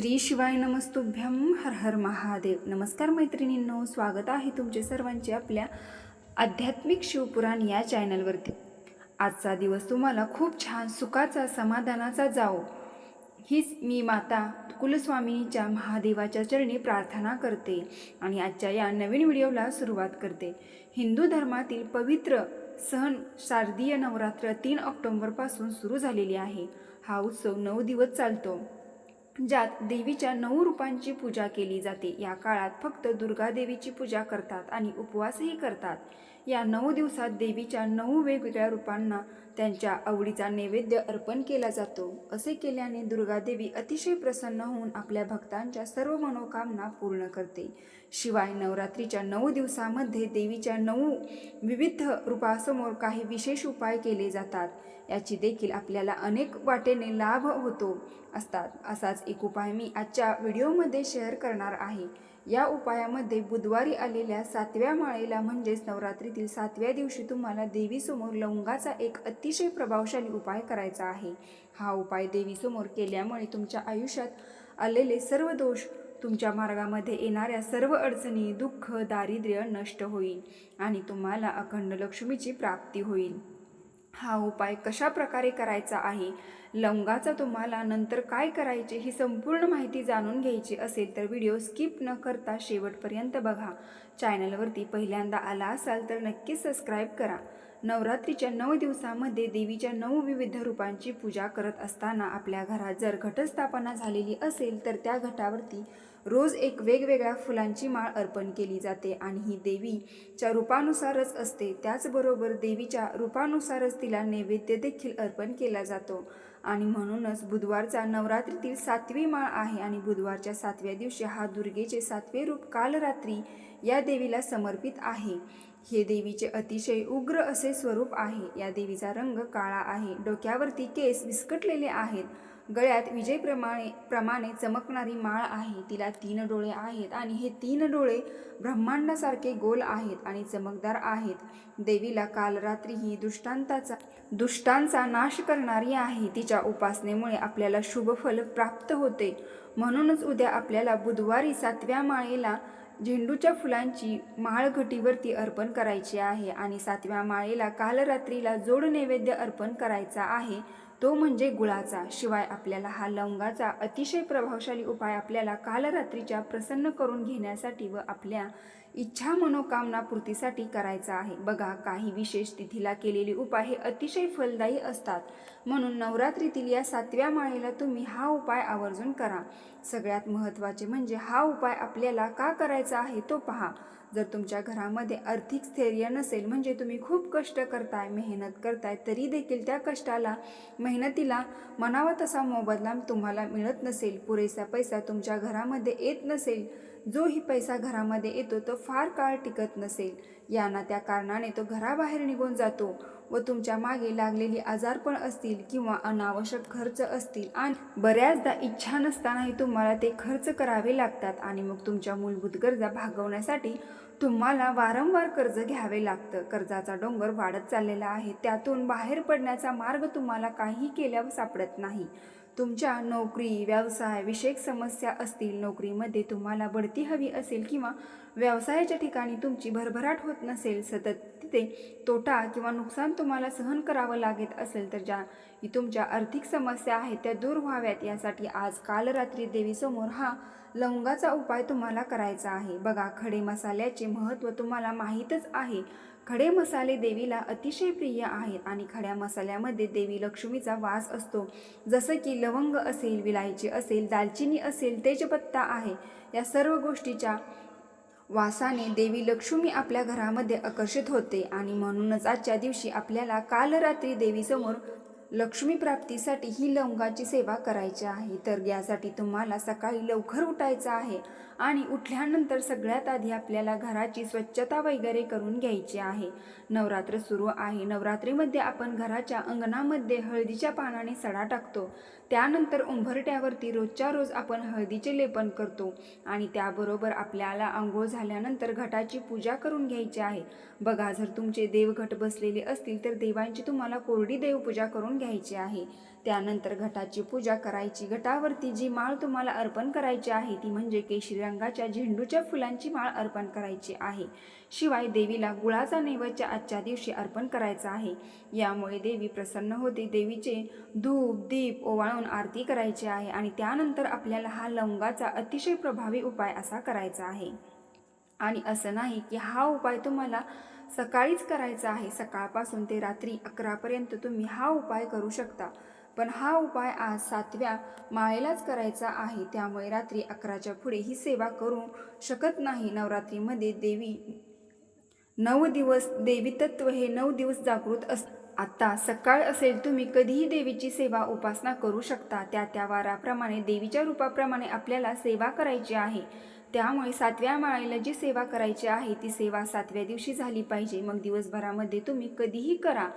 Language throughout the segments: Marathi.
श्री शिवाय नमस्तुभ्यम हर हर महादेव. नमस्कार मैत्रिणींनो स्वागत आहे तुमचे सर्वांचे आपल्या आध्यात्मिक शिवपुराण या चॅनलवरती. आजचा दिवस तुम्हाला खूप छान सुखाचा समाधानाचा जाओ हीच मी माता कुलस्वामिनीच्या महादेवाच्या चरणी प्रार्थना करते आणि आजच्या या नवीन व्हिडिओला सुरुवात करते. हिंदू धर्मातील पवित्र सण शारदीय नवरात्र तीन ऑक्टोंबरपासून सुरू झालेली आहे. हा उत्सव नऊ दिवस चालतो. ज्यात देवीच्या नऊ रूपांची पूजा केली जाते. या काळात फक्त दुर्गा देवीची पूजा करतात आणि उपवासही करतात. या नऊ दिवसात देवीच्या नऊ वेगवेगळ्या रूपांना त्यांच्या आवडीचा नैवेद्य अर्पण केला जातो. असे केल्याने दुर्गादेवी अतिशय प्रसन्न होऊन आपल्या भक्तांच्या सर्व मनोकामना पूर्ण करते. शिवाय नवरात्रीच्या नऊ दिवसामध्ये देवीच्या नऊ विविध रूपासमोर काही विशेष उपाय केले जातात. याची देखील आपल्याला अनेक वाटेने लाभ होतो असतात. असाच एक उपाय मी आजच्या व्हिडिओमध्ये शेअर करणार आहे. या उपायामध्ये बुधवारी आलेल्या सातव्या माळेला म्हणजेच नवरात्रीतील सातव्या दिवशी तुम्हाला देवीसमोर लवंगाचा एक अतिशय प्रभावशाली उपाय करायचा आहे. हा उपाय देवीसमोर केल्यामुळे तुमच्या आयुष्यात आलेले सर्व दोष तुमच्या मार्गामध्ये येणाऱ्या सर्व अडचणी दुःख दारिद्र्य नष्ट होईल आणि तुम्हाला अखंड लक्ष्मीची प्राप्ती होईल. हा उपाय कशा प्रकारे करायचा आहे? लवंगाचा तुम्हाला नंतर काय करायचे ही संपूर्ण माहिती जाणून घ्यायची असेल तर व्हिडिओ स्किप न करता शेवटपर्यंत बघा. चॅनलवरती पहिल्यांदा आला असाल तर नक्की सबस्क्राईब करा. नवरात्रीच्या नऊ दिवसामध्ये देवीच्या नऊ विविध रूपांची पूजा करत असताना आपल्या घरात जर घटस्थापना झालेली असेल तर त्या घटावरती रोज एक वेगवेगळ्या फुलांची माळ अर्पण केली जाते आणि ही देवीच्या रूपानुसारच असते. त्याचबरोबर देवीच्या रूपानुसारच तिला नैवेद्य देखील अर्पण केला जातो. आणि म्हणूनच बुधवारचा नवरात्रीतील सातवी माळ आहे आणि बुधवारच्या सातव्या दिवशी हा दुर्गेचे सातवे रूप काल रात्री या देवीला समर्पित आहे. हे देवीचे अतिशय उग्र असे स्वरूप आहे. या देवीचा रंग काळा आहे. डोक्यावरती केस विस्कटलेले आहेत. गळ्यात विजयप्रमाणे प्रमाणे चमकणारी माळ आहे. तिला तीन डोळे आहेत आणि हे तीन डोळे ब्रह्मांडासारखे गोल आहेत आणि चमकदार आहेत. देवीला काल रात्री ही दुष्टांताचा दुष्टांचा नाश करणारी आहे. तिच्या उपासनेमुळे आपल्याला शुभफल प्राप्त होते. म्हणूनच उद्या आपल्याला बुधवारी सातव्या माळेला झेंडूच्या फुलांची माळ घटीवरती अर्पण करायची आहे आणि सातव्या माळेला काल रात्रीला जोड नैवेद्य अर्पण करायचा आहे. तो म्हणजे गुळाचा. शिवाय आपल्याला हा लवंगाचा अतिशय प्रभावशाली उपाय आपल्याला कालरात्रीच्या प्रसन्न करून घेण्यासाठी व आपल्या इच्छा मनोकामना पूर्तीसाठी करायचा आहे. बघा काही विशेष तिथीला केलेले उपाय हे अतिशय फलदायी असतात. म्हणून नवरात्रीतील या सातव्या माळेला तुम्ही हा उपाय आवर्जून करा. सगळ्यात महत्त्वाचे म्हणजे हा उपाय आपल्याला का करायचा आहे तो पहा. जर तुमच्या घरामध्ये आर्थिक स्थैर्य नसेल म्हणजे तुम्ही खूप कष्ट करताय मेहनत करताय तरी देखील त्या कष्टाला मेहनतीला म्हणावा तसा मोबदला तुम्हाला मिळत नसेल. पुरेसा पैसा तुमच्या घरामध्ये येत नसेल जो ही पैसा घरामध्ये येतो तो फार काळ टिकत नसेल. याना त्या कारणाने तो घराबाहेर निघून जातो. व तुमच्या मागे लागलेली आजारपण असतील किंवा अनावश्यक खर्च असतील आणि बऱ्याचदा इच्छा नसतानाही तुम्हाला ते खर्च करावे लागतात आणि मग तुमच्या मूलभूत गरजा भागवण्यासाठी तुम्हाला वारंवार कर्ज घ्यावे लागतं. कर्जाचा डोंगर वाढत चाललेला आहे. त्यातून बाहेर पडण्याचा मार्ग तुम्हाला काही केल्यावर सापडत नाही. तुमच्या नोकरी व्यवसाय विषयक समस्या असतील नोकरीमध्ये तुम्हाला बढती हवी असेल किंवा व्यवसायाच्या ठिकाणी तुमची भरभराट होत नसेल सतत असते तोटा किंवा नुकसान तुम्हाला सहन करावं लागत असेल तर ज्या तुमच्या आर्थिक समस्या आहेत त्या दूर व्हाव्यात. यासाठी आज काल रात्री देवीसमोर हा लवंगाचा उपाय तुम्हाला करायचा आहे. बघा खडे मसाल्याचे महत्त्व तुम्हाला माहीतच आहे. खडे मसाले देवीला अतिशय प्रिय आहेत आणि खड्या मसाल्यामध्ये देवी लक्ष्मीचा वास असतो. जसं की लवंग असेल विलायची असेल दालचिनी असेल तेजपत्ता आहे. या सर्व गोष्टीच्या वासाने देवी लक्ष्मी आपल्या घरामध्ये आकर्षित होते आणि म्हणूनच आजच्या दिवशी आपल्याला काल रात्री देवीसमोर लक्ष्मी प्राप्तीसाठी ही लवंगाची सेवा करायची आहे. तर यासाठी तुम्हाला सकाळी लवकर उठायचं आहे आणि उठल्यानंतर सगळ्यात आधी आपल्याला घराची स्वच्छता वगैरे करून घ्यायची आहे. नवरात्र सुरू आहे. नवरात्रीमध्ये आपण घराच्या अंगणामध्ये हळदीच्या पानाने सडा टाकतो. त्यानंतर उंबरट्यावरती रोजच्या रोज आपण हळदीचे लेपन करतो आणि त्याबरोबर आपल्याला आंघोळ झाल्यानंतर घटाची पूजा करून घ्यायची आहे. बघा जर तुमचे देवघट बसलेले असतील तर देवांची तुम्हाला कोरडी देवपूजा करून घ्यायचे आहे. त्यानंतर घटाची पूजा करायची. घटावरती जी माळ तुम्हाला अर्पण करायची आहे ती म्हणजे केशरी रंगाच्या झेंडूच्या फुलांची माळ अर्पण करायची आहे. शिवाय देवीला गुळाचा नैवेद्य आजच्या दिवशी अर्पण करायचा आहे. यामुळे देवी प्रसन्न होते. देवीचे धूप दीप ओवाळून आरती करायची आहे आणि त्यानंतर आपल्याला हा लवंगाचा अतिशय प्रभावी उपाय असा करायचा आहे. आणि असं नाही की हा उपाय तुम्हाला सकाळीच करायचा आहे. सकाळपासून ते रात्री अकरापर्यंत तुम्ही हा उपाय करू शकता. पण हा उपाय आज सातव्या माळेलाच करायचा आहे. त्यामुळे रात्री अकराच्या पुढे ही सेवा करू शकत नाही. नवरात्रीमध्ये देवी नऊ दिवस देवी तत्व हे नऊ दिवस जागृत अस आत्ता सकाळ असेल तुम्ही कधीही देवीची सेवा उपासना करू शकता. त्या त्या वाराप्रमाणे देवीच्या रूपाप्रमाणे आपल्याला सेवा करायची आहे. त्यामुळे सातव्या माळेला जी सेवा करायची आहे ती सेवा सातव्या दिवशी झाली पाहिजे. मग दिवसभरामध्ये तुम्ही कधीही करा.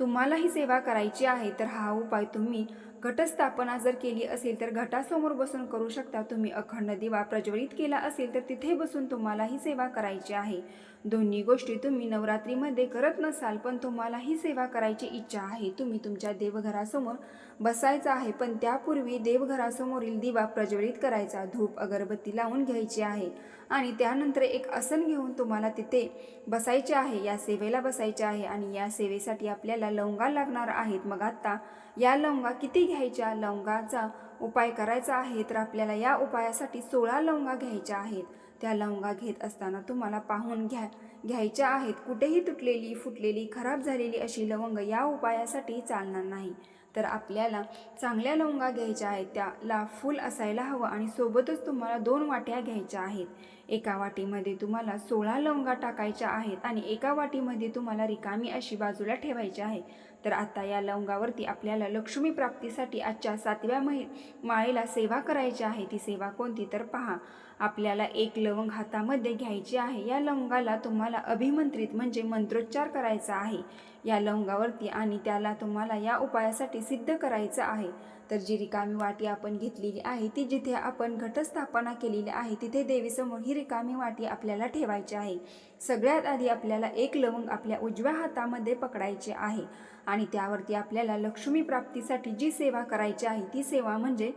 तुम्हाला ही सेवा करायची आहे तर हा उपाय तुम्ही घटस्थापना जर केली असेल तर घटासमोर बसून करू शकता. तुम्ही अखंड दिवा प्रज्वलित केला असेल तर तिथे बसून तुम्हाला ही सेवा करायची आहे. दोन्ही गोष्टी तुम्ही नवरात्रीमध्ये करत नसाल पण तुम्हाला ही सेवा करायची इच्छा आहे. तुम्ही तुमच्या देवघरासमोर बसायचं आहे पण त्यापूर्वी देवघरासमोरील दिवा प्रज्वलित करायचा. धूप अगरबत्ती लावून घ्यायची आहे आणि त्यानंतर एक आसन घेऊन तुम्हाला तिथे बसायचे आहे. या सेवेला बसायचे आहे आणि या सेवेसाठी आपल्याला लवंगा लागणार आहेत. मग आत्ता या लवंगा किती घ्यायच्या? लवंगाचा उपाय करायचा आहे तर आपल्याला या उपायासाठी सोळा लवंगा घ्यायच्या आहेत. त्या लवंगा घेत असताना तुम्हाला पाहून घ्या घ्यायच्या आहेत. कुठेही तुटलेली फुटलेली खराब झालेली अशी लवंग या उपायासाठी चालणार नाही. तर आपल्याला चांगल्या लवंगा घ्यायच्या आहेत. त्याला फूल असायला हवं आणि सोबतच तुम्हाला दोन वाट्या घ्यायच्या आहेत. एका वाटीमध्ये तुम्हाला सोळा लवंगा टाकायच्या आहेत आणि एका वाटीमध्ये तुम्हाला रिकामी अशी बाजूला ठेवायची आहे. तर आता या लवंगावरती आपल्याला लक्ष्मी प्राप्तीसाठी आजच्या सातव्या महि माळेला सेवा करायची आहे. ती सेवा कोणती? तर पहा. आपल्याला एक लवंग हातामध्ये घ्यायची आहे. या लवंगाला तुम्हाला अभिमंत्रित म्हणजे मंत्रोच्चार करायचा आहे. या लवंगावरती आणि त्याला तुम्हाला या उपायासाठी सिद्ध करायचं आहे. तर जी रिकामी वाटी आपण घेतलेली आहे ती जिथे आपण घटस्थापना केलेली आहे तिथे देवीसमोर ही रिकामी वाटी आपल्याला ठेवायची आहे. सगळ्यात आधी आपल्याला एक लवंग आपल्या उजव्या हातामध्ये पकडायचे आहे आणि त्यावरती आपल्याला लक्ष्मी प्राप्तीसाठी जी सेवा करायची आहे ती सेवा म्हणजे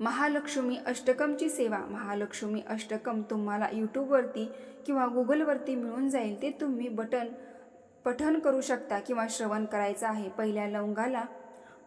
महालक्ष्मी अष्टकमची सेवा महालक्ष्मी अष्टकम तुम्हाला यूट्यूबवरती किंवा गुगलवरती मिळून जाईल. ते तुम्ही बटन पठन करू शकता किंवा श्रवण करायचं आहे. पहिल्या लवंगाला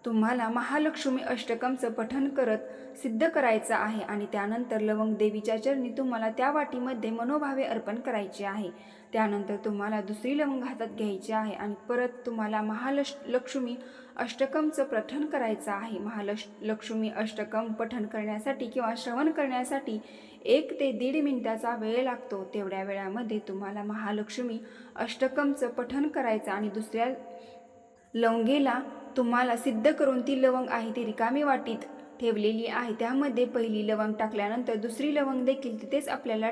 तुम्हाला महालक्ष्मी अष्टकमचं पठन करत सिद्ध करायचं आहे आणि त्यानंतर लवंग देवीच्या चरणी तुम्हाला त्या वाटीमध्ये मनोभावे अर्पण करायचे आहे. त्यानंतर तुम्हाला दुसरी लवंग हातात घ्यायची आहे आणि परत तुम्हाला महालक्ष लक्ष्मी अष्टकमचं पठण करायचं आहे. महालक्ष लक्ष्मी अष्टकम पठण करण्यासाठी किंवा श्रवण करण्यासाठी एक ते दीड मिनिटाचा वेळ लागतो. तेवढ्या वेळामध्ये तुम्हाला महालक्ष्मी अष्टकमचं पठण करायचं आणि दुसऱ्या लवंगेला तुम्हाला सिद्ध करून ती लवंग आहे ती रिकामी वाटीत ठेवलेली आहे. त्यामध्ये पहिली लवंग टाकल्यानंतर दुसरी लवंग देखील तिथेच आपल्याला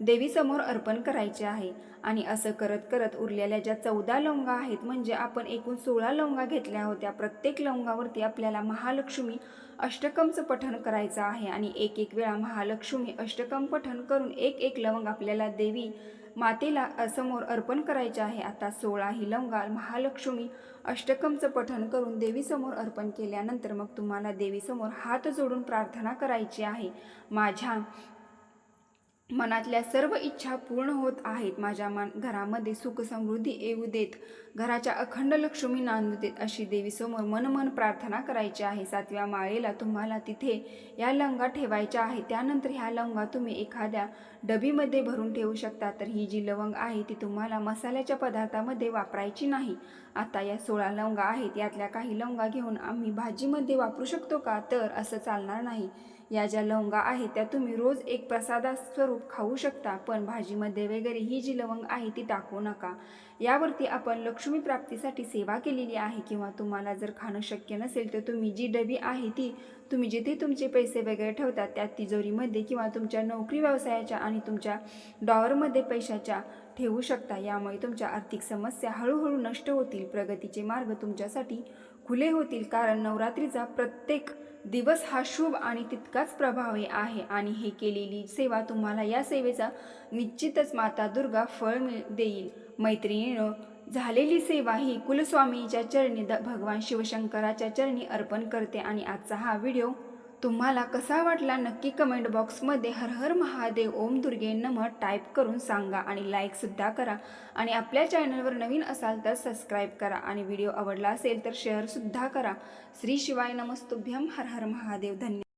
देवीसमोर अर्पण करायचे आहे. आणि असं करत करत उरलेल्या ज्या चौदा लवंगा आहेत म्हणजे आपण एकूण सोळा लवंगा घेतल्या होत्या प्रत्येक लवंगावरती आपल्याला महालक्ष्मी अष्टकमचं पठण करायचं आहे. आणि एक एक वेळा महालक्ष्मी अष्टकम पठण करून एक एक लवंग आपल्याला देवी मातेला समोर अर्पण करायचे आहे. आता सोळा ही लवंगा महालक्ष्मी अष्टकमचं पठण करून देवीसमोर अर्पण केल्यानंतर मग तुम्हाला देवीसमोर हात जोडून प्रार्थना करायची आहे. माझ्या मनातल्या सर्व इच्छा पूर्ण होत आहेत. माझ्या मन घरामध्ये सुख समृद्धी येऊ देत. घराच्या अखंड लक्ष्मी नांदू देत अशी देवीसमोर मनमन प्रार्थना करायची आहे. सातव्या माळेला तुम्हाला तिथे या लवंगा ठेवायच्या आहे त्यानंतर ह्या लवंगा तुम्ही एखाद्या डबीमध्ये भरून ठेवू शकता. तर ही जी लवंग आहे ती तुम्हाला मसाल्याच्या पदार्थामध्ये वापरायची नाही. आता या सोळा लवंगा आहेत. यातल्या काही लवंगा घेऊन आम्ही भाजीमध्ये वापरू शकतो का? तर असं चालणार नाही. या ज्या लवंगा आहेत त्या तुम्ही रोज एक प्रसादा स्वरूप खाऊ शकता पण भाजीमध्ये वगैरे ही जी लवंग आहे ती टाकू नका. यावरती आपण लक्ष्मी प्राप्तीसाठी सेवा केलेली आहे किंवा तुम्हाला जर खाणं शक्य नसेल तर तुम्ही जी डबी आहे ती तुम्ही जिथे तुमचे पैसे वगैरे ठेवतात त्या तिजोरीमध्ये किंवा तुमच्या नोकरी व्यवसायाच्या आणि तुमच्या डॉवरमध्ये पैशाच्या ठेवू शकता. यामुळे तुमच्या आर्थिक समस्या हळूहळू नष्ट होतील प्रगतीचे मार्ग तुमच्यासाठी खुले होतील कारण नवरात्रीचा प्रत्येक दिवस हा शुभ आणि तितकाच प्रभावी आहे. आणि हे केलेली सेवा तुम्हाला या सेवेचा निश्चितच माता दुर्गा फळ मिळ देईल. मैत्रिणीनं झालेली सेवा ही कुलस्वामीच्या चरणी द भगवान शिवशंकराच्या चरणी अर्पण करते. आणि आजचा हा व्हिडिओ तुम्हाला कसा वाटला नक्की कमेंट बॉक्समध्ये हर हर महादेव ओम दुर्गे नम टाईप करून सांगा आणि लाईकसुद्धा करा. आणि आपल्या चॅनलवर नवीन असाल तर सबस्क्राईब करा आणि व्हिडिओ आवडला असेल तर शेअरसुद्धा करा. श्री शिवाय नमस्तुभ्यम हर हर महादेव. धन्यवाद.